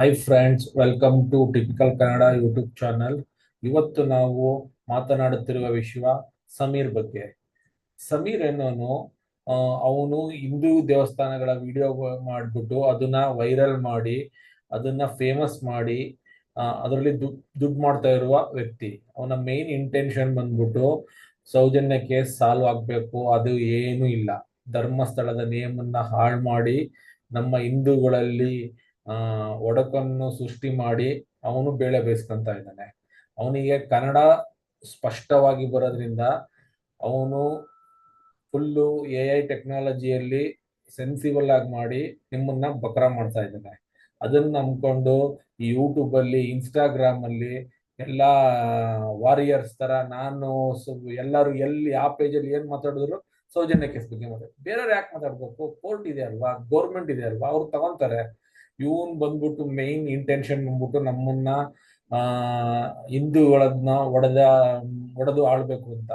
Hi friends welcome to typical Kannada YouTube channel ಇವತ್ತು ನಾವು ಮಾತನಾಡುತ್ತಿರುವ ವಿಷಯ ಸಮೀರ್ ಬಗ್ಗೆ. ಸಮೀರ್ ಅನ್ನೋನು ಅವನು ಹಿಂದೂ ದೇವಸ್ಥಾನಗಳ ವಿಡಿಯೋ ಮಾಡಿಬಿಟ್ಟು ಅದನ್ನ ವೈರಲ್ ಮಾಡಿ, ಅದನ್ನ ಫೇಮಸ್ ಮಾಡಿ ಅದರಲ್ಲಿ ದುಡ್ಡು ದುಡ್ಡು ಮಾಡ್ತಾ ಇರುವ ವ್ಯಕ್ತಿ. ಅವನ ಮೇನ್ ಇಂಟೆನ್ಷನ್ ಬಂದ್ಬಿಟ್ಟು ಸೌಜನ್ಯ ಕೇಸ್ ಸಾಲ್ವ್ ಆಗ್ಬೇಕು, ಅದು ಏನು ಇಲ್ಲ. ಧರ್ಮಸ್ಥಳದ ನೇಮನ್ನ ಹಾಳು ಮಾಡಿ ನಮ್ಮ ಹಿಂದೂಗಳಲ್ಲಿ ಒಡಕನ್ನು ಸೃಷ್ಟಿ ಮಾಡಿ ಅವನು ಬೇಳೆ ಬೇಯಿಸ್ಕೊಂತ ಇದ್ದಾನೆ. ಅವನಿಗೆ ಕನ್ನಡ ಸ್ಪಷ್ಟವಾಗಿ ಬರೋದ್ರಿಂದ ಅವನು ಫುಲ್ಲು ಎ ಐ ಟೆಕ್ನಾಲಜಿಯಲ್ಲಿ ಸೆನ್ಸಿಬಲ್ ಆಗಿ ಮಾಡಿ ನಿಮ್ಮನ್ನ ಬಕ್ರ ಮಾಡ್ತಾ ಇದ್ದಾನೆ. ಅದನ್ನ ನಂಬ್ಕೊಂಡು ಈ ಯೂಟ್ಯೂಬ್ ಅಲ್ಲಿ ಇನ್ಸ್ಟಾಗ್ರಾಮ್ ಅಲ್ಲಿ ಎಲ್ಲಾ ವಾರಿಯರ್ಸ್ ತರ ನಾನು ಎಲ್ಲರೂ ಎಲ್ಲಿ ಆ ಪೇಜಲ್ಲಿ ಏನ್ ಮಾತಾಡಿದ್ರು ಸೌಜನ್ಯ ಕೇಸ್ ಬಗ್ಗೆ ಬೇರೆಯವ್ರು ಯಾಕೆ ಮಾತಾಡ್ಬೇಕು? ಕೋರ್ಟ್ ಇದೆ ಅಲ್ವಾ? ಗೌರ್ಮೆಂಟ್ ಇದೆ ಅಲ್ವಾ? ಅವ್ರು ತಗೊಂತಾರೆ. ಇವನ್ ಬಂದ್ಬಿಟ್ಟು ಮೇನ್ ಇಂಟೆನ್ಷನ್ ಬಂದ್ಬಿಟ್ಟು ನಮ್ಮನ್ನ, ಆ ಹಿಂದೂಗಳನ್ನ ಒಡೆದ, ಒಡೆದು ಆಳ್ಬೇಕು ಅಂತ.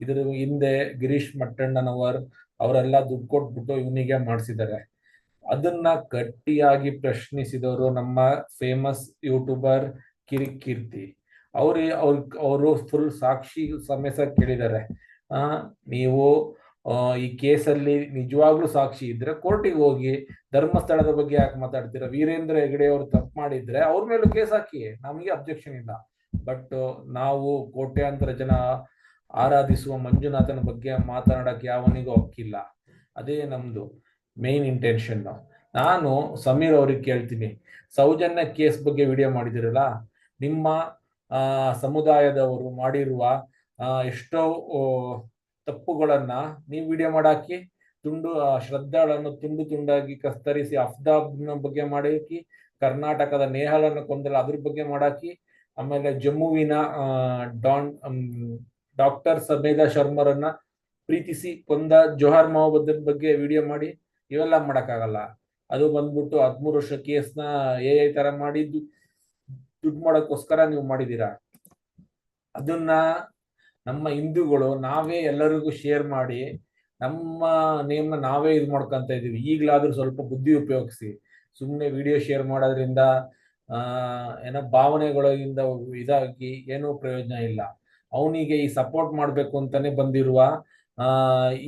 ಇದ್ರ ಹಿಂದೆ ಗಿರೀಶ್ ಮಟ್ಟಣ್ಣನವರ್, ಅವರೆಲ್ಲ ದುಡ್ಡು ಕೊಟ್ಬಿಟ್ಟು ಇವನಿಗೆ ಮಾಡಿಸಿದ್ದಾರೆ. ಅದನ್ನ ಗಟ್ಟಿಯಾಗಿ ಪ್ರಶ್ನಿಸಿದವರು ನಮ್ಮ ಫೇಮಸ್ ಯೂಟ್ಯೂಬರ್ ಕಿರಿ, ಕೀರ್ತಿ. ಅವ್ರಿ, ಅವ್ರ, ಅವರು ಫುಲ್ ಸಾಕ್ಷಿ ಸಮೇತ ಕೇಳಿದ್ದಾರೆ. ಆ, ನೀವು ಈ ಕೇಸಲ್ಲಿ ನಿಜವಾಗ್ಲೂ ಸಾಕ್ಷಿ ಇದ್ರೆ ಕೋರ್ಟಿಗೆ ಹೋಗಿ ಧರ್ಮಸ್ಥಳದ ಬಗ್ಗೆ ಯಾಕೆ ಮಾತಾಡ್ತೀರಾ? ವೀರೇಂದ್ರ ಹೆಗಡೆ ಅವರು ತಪ್ಪು ಮಾಡಿದ್ರೆ ಅವ್ರ ಮೇಲೂ ಕೇಸ್ ಹಾಕಿ, ನಮಗೆ ಅಬ್ಜೆಕ್ಷನ್ ಇಲ್ಲ. ಬಟ್ ನಾವು ಕೋಟ್ಯಾಂತರ ಜನ ಆರಾಧಿಸುವ ಮಂಜುನಾಥನ ಬಗ್ಗೆ ಮಾತನಾಡಕ್ಕೆ ಯಾವನಿಗೂ ಹಕ್ಕಿಲ್ಲ. ಅದೇ ನಮ್ದು ಮೇನ್ ಇಂಟೆನ್ಷನ್ ನಾನು ಸಮೀರ್ ಅವ್ರಿಗೆ ಕೇಳ್ತೀನಿ, ಸೌಜನ್ಯ ಕೇಸ್ ಬಗ್ಗೆ ವಿಡಿಯೋ ಮಾಡಿದಿರಲ್ಲ ನಿಮ್ಮ ಸಮುದಾಯದವರು ಮಾಡಿರುವ ಎಷ್ಟೋ ತಪ್ಪುಗಳನ್ನ ನೀವು ವಿಡಿಯೋ ಮಾಡಾಕಿ, ತುಂಡು ಶ್ರದ್ಧಾಳನ್ನು ತುಂಡು ತುಂಡಾಗಿ ಕಸ್ತರಿಸಿ ಅಫ್ದಾಬ್ನ ಬಗ್ಗೆ ಮಾಡಾಕಿ, ಕರ್ನಾಟಕದ ನೇಹಲನ್ನು ಕೊಂದಲ್ಲ ಅದ್ರ ಬಗ್ಗೆ ಮಾಡಾಕಿ, ಆಮೇಲೆ ಜಮ್ಮುವಿನ ಡಾನ್ ಡಾಕ್ಟರ್ ಸಮೇಧ ಶರ್ಮರನ್ನ ಪ್ರೀತಿಸಿ ಕೊಂದ ಜೋಹರ್ ಮೊಹಮ್ಮದನ್ ಬಗ್ಗೆ ವಿಡಿಯೋ ಮಾಡಿ, ಇವೆಲ್ಲ ಮಾಡಕ್ಕಾಗಲ್ಲ. ಅದು ಬಂದ್ಬಿಟ್ಟು ಹದ್ಮೂರು ವರ್ಷ ಕೇಸ್ನ ಎ ಐ ತರ ಮಾಡಿದ್ದು, ದುಡ್ಡು ಮಾಡೋಕ್ಕೋಸ್ಕರ ನೀವು ಮಾಡಿದೀರಾ? ಅದನ್ನ ನಮ್ಮ ಹಿಂದೂಗಳು ನಾವೇ ಎಲ್ಲರಿಗೂ ಶೇರ್ ಮಾಡಿ ನಮ್ಮ ನೇಮ್ನ ನಾವೇ ಇದು ಮಾಡ್ಕೊಂತ ಇದೀವಿ ಈಗಲಾದರೂ ಸ್ವಲ್ಪ ಬುದ್ಧಿ ಉಪಯೋಗಿಸಿ. ಸುಮ್ಮನೆ ವಿಡಿಯೋ ಶೇರ್ ಮಾಡೋದ್ರಿಂದ ಏನೋ ಭಾವನೆಗಳಿಂದ ಇದಾಗಿ ಏನೂ ಪ್ರಯೋಜನ ಇಲ್ಲ. ಅವನಿಗೆ ಈ ಸಪೋರ್ಟ್ ಮಾಡಬೇಕು ಅಂತಾನೆ ಬಂದಿರುವ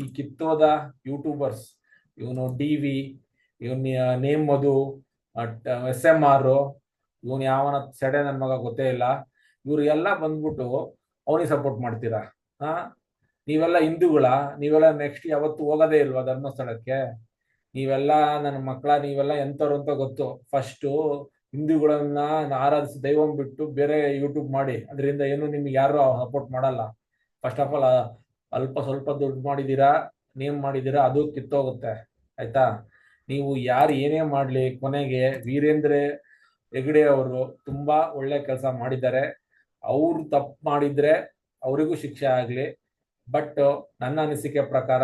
ಈ ಕಿತ್ತೋದ ಯೂಟ್ಯೂಬರ್ಸ್ ಇವನು ಡಿ ವಿ ಇವನ name Madhu S M R ಇವನ್ ಯಾವನ ಸೆಡೆ ನನ್ನ ಮಗ ಗೊತ್ತೇ ಇಲ್ಲ. ಇವ್ರು ಎಲ್ಲ ಬಂದ್ಬಿಟ್ಟು ಅವನಿಗೆ ಸಪೋರ್ಟ್ ಮಾಡ್ತೀರಾ? ಹಾ? ನೀವೆಲ್ಲ ಹಿಂದೂಗಳ, ನೀವೆಲ್ಲ ನೆಕ್ಸ್ಟ್ ಯಾವತ್ತು ಹೋಗೋದೇ ಇಲ್ವಾ ಧರ್ಮಸ್ಥಳಕ್ಕೆ? ನೀವೆಲ್ಲ ನನ್ನ ಮಕ್ಕಳ, ನೀವೆಲ್ಲ ಎಂಥವ್ರು ಅಂತ ಗೊತ್ತು. ಫಸ್ಟು ಹಿಂದೂಗಳನ್ನ ಆರಾಧಿಸಿ ದೈವಂ ಬಿಟ್ಟು ಬೇರೆ ಯೂಟ್ಯೂಬ್ ಮಾಡಿ. ಅದರಿಂದ ಏನು ನಿಮ್ಗೆ ಯಾರು ಸಪೋರ್ಟ್ ಮಾಡಲ್ಲ. ಫಸ್ಟ್ ಆಫ್ ಆಲ್ ಅಲ್ಪ ಸ್ವಲ್ಪ ದುಡ್ಡು ಮಾಡಿದ್ದೀರಾ ನೇಮ್ ಮಾಡಿದ್ದೀರಾ ಅದು ಕಿತ್ತೋಗುತ್ತೆ. ಆಯ್ತಾ? ನೀವು ಯಾರು ಏನೇ ಮಾಡ್ಲಿ, ಕೊನೆಗೆ ವೀರೇಂದ್ರ ಹೆಗಡೆ ಅವರು ತುಂಬಾ ಒಳ್ಳೆ ಕೆಲಸ ಮಾಡಿದ್ದಾರೆ. ಅವ್ರು ತಪ್ಪು ಮಾಡಿದ್ರೆ ಅವರಿಗೂ ಶಿಕ್ಷೆ ಆಗ್ಲಿ. ಬಟ್ ನನ್ನ ಅನಿಸಿಕೆ ಪ್ರಕಾರ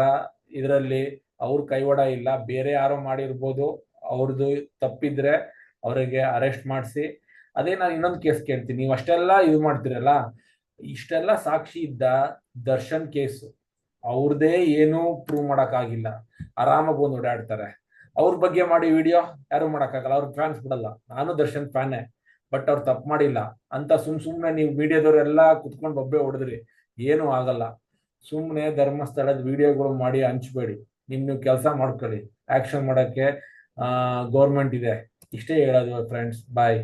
ಇದರಲ್ಲಿ ಅವ್ರ ಕೈವಾಡ ಇಲ್ಲ. ಬೇರೆ ಯಾರೋ ಮಾಡಿರ್ಬೋದು. ಅವ್ರದ್ದು ತಪ್ಪಿದ್ರೆ ಅವರಿಗೆ ಅರೆಸ್ಟ್ ಮಾಡಿಸಿ. ಅದೇ ನಾನು ಇನ್ನೊಂದು ಕೇಸ್ ಕೇಳ್ತೀನಿ. ನೀವು ಅಷ್ಟೆಲ್ಲ ಇದು ಮಾಡ್ತೀರಲ್ಲ? ಇಷ್ಟೆಲ್ಲ ಸಾಕ್ಷಿ ಇದ್ದ ದರ್ಶನ್ ಕೇಸು ಅವ್ರದೇ ಏನೂ ಪ್ರೂವ್ ಮಾಡೋಕ್ಕಾಗಿಲ್ಲ. ಆರಾಮಾಗಿ ಬಂದು ಓಡಾಡ್ತಾರೆ. ಅವ್ರ ಬಗ್ಗೆ ಮಾಡಿ ವಿಡಿಯೋ ಯಾರು ಮಾಡೋಕ್ಕಾಗಲ್ಲ. ಅವ್ರ ಫ್ಯಾನ್ಸ್ ಬಿಡಲ್ಲ. ನಾನು ದರ್ಶನ್ ಫ್ಯಾನೇ ಬಟ್ ಅವ್ರು ತಪ್ಪು ಮಾಡಿಲ್ಲ. ಅಂತ ಸುಮ್ ಸುಮ್ನೆ ನೀವು ಮೀಡಿಯಾದವ್ರೆಲ್ಲ ಕುತ್ಕೊಂಡು ಒಬ್ಬೆ ಹೊಡೆದ್ರಿ, ಏನೂ ಆಗಲ್ಲ. ಸುಮ್ಮನೆ ಧರ್ಮಸ್ಥಳದ ವಿಡಿಯೋಗಳು ಮಾಡಿ ಹಂಚ್ಬೇಡಿ. ನಿಮ್ ನೀವು ಕೆಲಸ ಮಾಡ್ಕೊಳ್ಳಿ. ಆಕ್ಷನ್ ಮಾಡೋಕ್ಕೆ ಗೌರ್ಮೆಂಟ್ ಇದೆ. ಇಷ್ಟೇ ಹೇಳೋದು ಫ್ರೆಂಡ್ಸ್ ಬಾಯ್